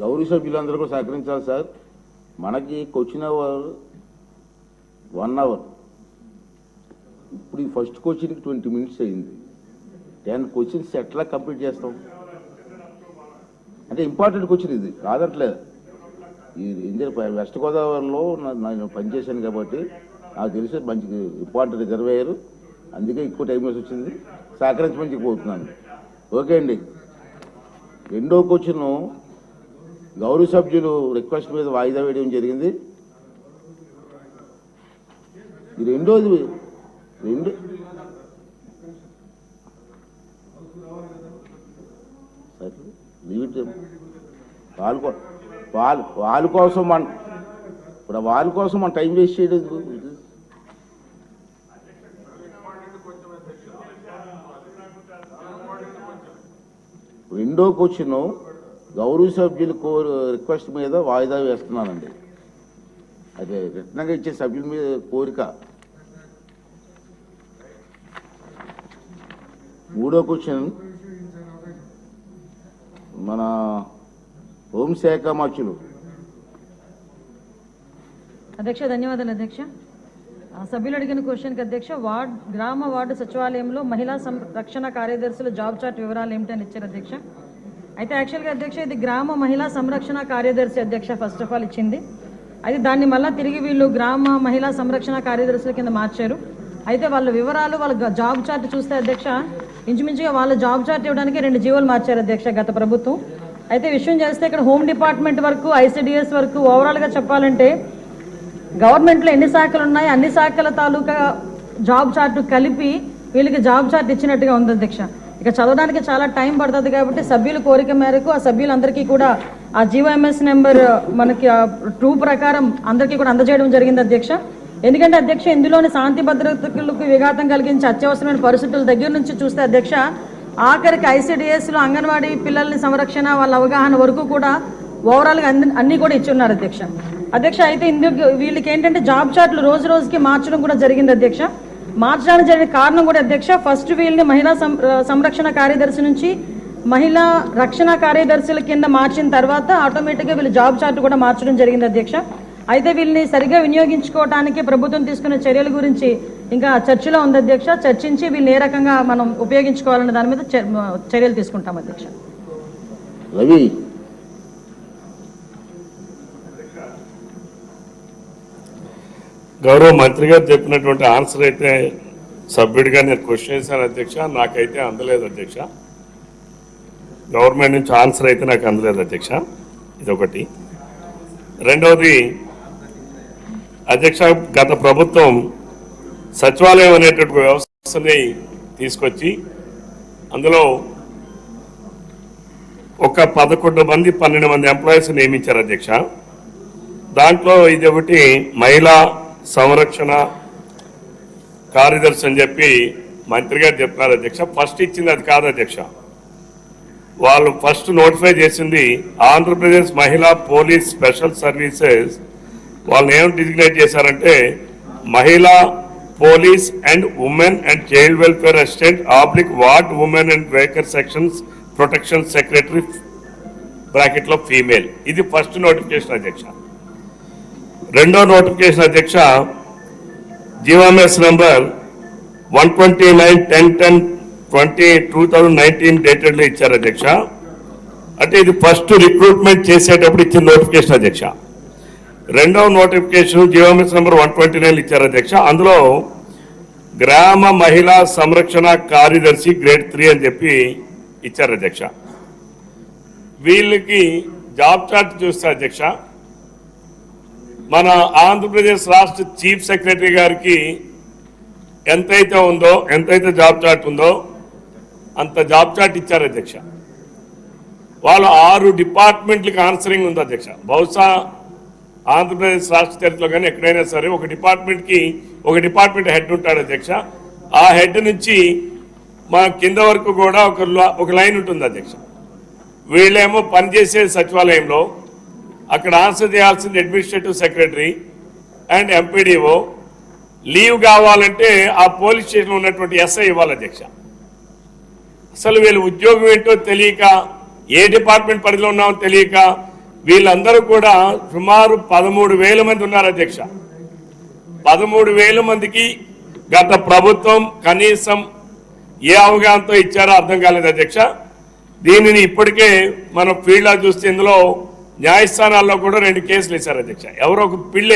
గౌరీ సభ్యులందరూ కూడా సహకరించాలి సార్. మనకి క్వశ్చన్ అవర్ వన్ అవర్ ఇప్పుడు ఈ ఫస్ట్ క్వశ్చన్కి ట్వంటీ మినిట్స్ అయింది. టెన్ క్వశ్చన్స్ ఎట్లా కంప్లీట్ చేస్తాం? అంటే ఇంపార్టెంట్ క్వశ్చన్ ఇది కాదట్లేదు ఇది వెస్ట్ గోదావరిలో నేను పనిచేశాను కాబట్టి నాకు తెలిసి మంచి ఇంపార్టెంట్ రిజర్వేయరు అందుకే ఎక్కువ టైం వేసి వచ్చింది. సహకరించమని కోరుతున్నాను. ఓకే అండి. రెండో క్వశ్చను గౌరవ సభ్యులు రిక్వెస్ట్ మీద వాయిదా వేయడం జరిగింది. ఈ రెండోది రెండు సరే వాళ్ళ వాళ్ళ వాళ్ళ కోసం మన ఇప్పుడు వాళ్ళ కోసం మన టైం వేస్ట్ చేయడం రెండో క్వశ్చన్ గౌరవ సభ్యుల కో రిక్వెస్ట్ మీద వాయిదా వేస్తున్నానండి. అదే రిటర్న్గా ఇచ్చే సభ్యుల మీద కోరిక. మూడో క్వశ్చన్. మన హోంశాఖ మచ్చులు అధ్యక్ష ధన్యవాదాలు అధ్యక్ష. ఆ, సభ్యులు అడిగిన క్వశ్చన్కి అధ్యక్ష వార్డ్ గ్రామ వార్డు సచివాలయంలో మహిళా సంరక్షణ కార్యదర్శుల జాబ్ చార్ట్ వివరాలు ఏమిటని ఇచ్చారు అధ్యక్ష. అయితే యాక్చువల్గా అధ్యక్ష ఇది గ్రామ మహిళా సంరక్షణ కార్యదర్శి అధ్యక్ష ఫస్ట్ ఆఫ్ ఆల్ ఇచ్చింది. అయితే దాన్ని మళ్ళీ తిరిగి వీళ్ళు గ్రామ మహిళా సంరక్షణ కార్యదర్శుల కింద మార్చారు. అయితే వాళ్ళ వివరాలు వాళ్ళ జాబ్ చార్ట్ చూస్తే అధ్యక్ష ఇంచుమించుగా వాళ్ళ జాబ్ చార్ట్ ఇవ్వడానికి రెండు జీవోలు మార్చారు అధ్యక్ష గత ప్రభుత్వం. అయితే విషయం చేస్తే ఇక్కడ హోమ్ డిపార్ట్మెంట్ వరకు ఐసిడిఎస్ వరకు ఓవరాల్గా చెప్పాలంటే గవర్నమెంట్లో ఎన్ని శాఖలు ఉన్నాయి అన్ని శాఖల తాలూకా జాబ్ చార్ట్ కలిపి వీళ్ళకి జాబ్ చార్ట్ ఇచ్చినట్టుగా ఉంది అధ్యక్ష. ఇక చదవడానికి చాలా టైం పడుతుంది కాబట్టి సభ్యుల కోరిక మేరకు ఆ సభ్యులందరికీ కూడా ఆ జీవోఎంఎస్ నెంబర్ మనకి టూ ప్రకారం అందరికీ కూడా అందజేయడం జరిగింది అధ్యక్ష. ఎందుకంటే అధ్యక్ష ఇందులోని శాంతి భద్రతలకు విఘాతం కలిగించే అత్యవసరమైన పరిస్థితుల దగ్గర నుంచి చూస్తే అధ్యక్ష ఆఖరికి ఐసీడిఎస్లో అంగన్వాడీ పిల్లల్ని సంరక్షణ వాళ్ళ అవగాహన వరకు కూడా ఓవరాల్గా అన్ని అన్నీ కూడా ఇచ్చున్నారు అధ్యక్ష. అధ్యక్ష అయితే ఇందుకు వీళ్ళకి ఏంటంటే జాబ్ చార్ట్లు రోజు రోజుకి మార్చడం కూడా జరిగింది అధ్యక్ష. మార్చడానికి జరిగిన కారణం కూడా అధ్యక్ష ఫస్ట్ వీళ్ళని మహిళా సం- సంరక్షణ కార్యదర్శి నుంచి మహిళా రక్షణ కార్యదర్శుల కింద మార్చిన తర్వాత ఆటోమేటిక్గా వీళ్ళు జాబ్ చార్ట్ కూడా మార్చడం జరిగింది అధ్యక్ష. అయితే వీళ్ళని సరిగా వినియోగించుకోవడానికి ప్రభుత్వం తీసుకున్న చర్యల గురించి ఇంకా చర్చలో ఉంది అధ్యక్ష. చర్చించి వీళ్ళని ఏ రకంగా మనం ఉపయోగించుకోవాలనే దాని మీద చర్- చర్యలు తీసుకుంటాం అధ్యక్ష. రవి గౌరవ మంత్రి గారు చెప్పినటువంటి ఆన్సర్ అయితే సభ్యుడిగా నేను క్వశ్చన్ చేశాను అధ్యక్ష. నాకైతే అందలేదు అధ్యక్ష. గవర్నమెంట్ నుంచి ఆన్సర్ అయితే నాకు అందలేదు అధ్యక్ష. ఇదొకటి. రెండవది అధ్యక్ష గత ప్రభుత్వం సచివాలయం అనేటువంటి వ్యవస్థని తీసుకొచ్చి అందులో ఒక పదకొండు మంది పన్నెండు మంది ఎంప్లాయీస్ నియమించారు అధ్యక్ష. దాంట్లో ఇది ఒకటి మహిళా సంరక్షణ కార్యదర్శి అని చెప్పి మంత్రి గారు చెప్పినారు అధ్యక్ష. ఫస్ట్ ఇచ్చింది అది కాదు అధ్యక్ష. వాళ్ళు ఫస్ట్ నోటిఫై చేసింది ఆంధ్రప్రదేశ్ మహిళా పోలీస్ స్పెషల్ సర్వీసెస్. వాళ్ళని ఏం డిజిగ్నేట్ చేశారంటే మహిళా police and women and child welfare assistant oblique ward women and vehicle sections protection secretary బ్రాకెట్లో ఫీమేల్. ఇది ఫస్ట్ నోటిఫికేషన్ అధ్యక్ష. రెండో నోటిఫికేషన్ అధ్యక్ష G O M S number one twenty nine ten ten twenty two thousand nineteen డేటెడ్లో ఇచ్చారు అధ్యక్ష. అంటే ఇది first recruitment చేసేటప్పుడు ఇచ్చిన నోటిఫికేషన్ అధ్యక్ష. రెండవ notification G O M S number one twenty nine ఇచ్చారు అధ్యక్ష. అందులో గ్రామ మహిళా సంరక్షణ కార్యదర్శి గ్రేడ్ త్రీ అని చెప్పి ఇచ్చారు అధ్యక్ష. వీళ్ళకి జాబ్ చార్ట్ చూస్తే అధ్యక్ష. మన ఆంధ్రప్రదేశ్ రాష్ట్ర చీఫ్ సెక్రటరీ గారికి ఎంతైతే ఉందో ఎంతైతే జాబ్ చార్ట్ ఉందో అంత జాబ్ చార్ట్ ఇచ్చారు అధ్యక్ష. వాళ్ళు ఆరు డిపార్ట్మెంట్లకు ఆన్సరింగ్ ఉంది అధ్యక్ష. బహుశా ఆంధ్రప్రదేశ్ రాష్ట్ర చరిత్రలో కానీ ఎక్కడైనా సరే ఒక డిపార్ట్మెంట్కి ఒక డిపార్ట్మెంట్ హెడ్ ఉంటాడు అధ్యక్ష. ఆ హెడ్ నుంచి మా కింద వరకు కూడా ఒక ఒక లైన్ ఉంటుంది అధ్యక్ష. వీళ్ళేమో పనిచేసే సచివాలయంలో అక్కడ ఆన్సర్ చేయాల్సింది administrative secretary and MPDO. Leave కావాలంటే ఆ పోలీస్ స్టేషన్లో ఉన్నటువంటి ఎస్ఐ ఇవ్వాలి అధ్యక్ష. అసలు వీళ్ళు ఉద్యోగం ఏంటో తెలియక ఏ డిపార్ట్మెంట్ పరిధిలో ఉన్నామో తెలియక వీళ్ళందరూ కూడా సుమారు పదమూడు వేల మంది ఉన్నారు అధ్యక్ష. పదమూడు వేల మందికి గత ప్రభుత్వం కనీసం ఏ అవగాహనతో ఇచ్చారో అర్థం కాలేదు అధ్యక్ష. దీనిని ఇప్పటికే మనం ఫీల్డ్లో చూస్తే ఇందులో న్యాయస్థానాల్లో కూడా రెండు కేసులు వేశారు అధ్యక్ష. ఎవరో ఒక పిల్లి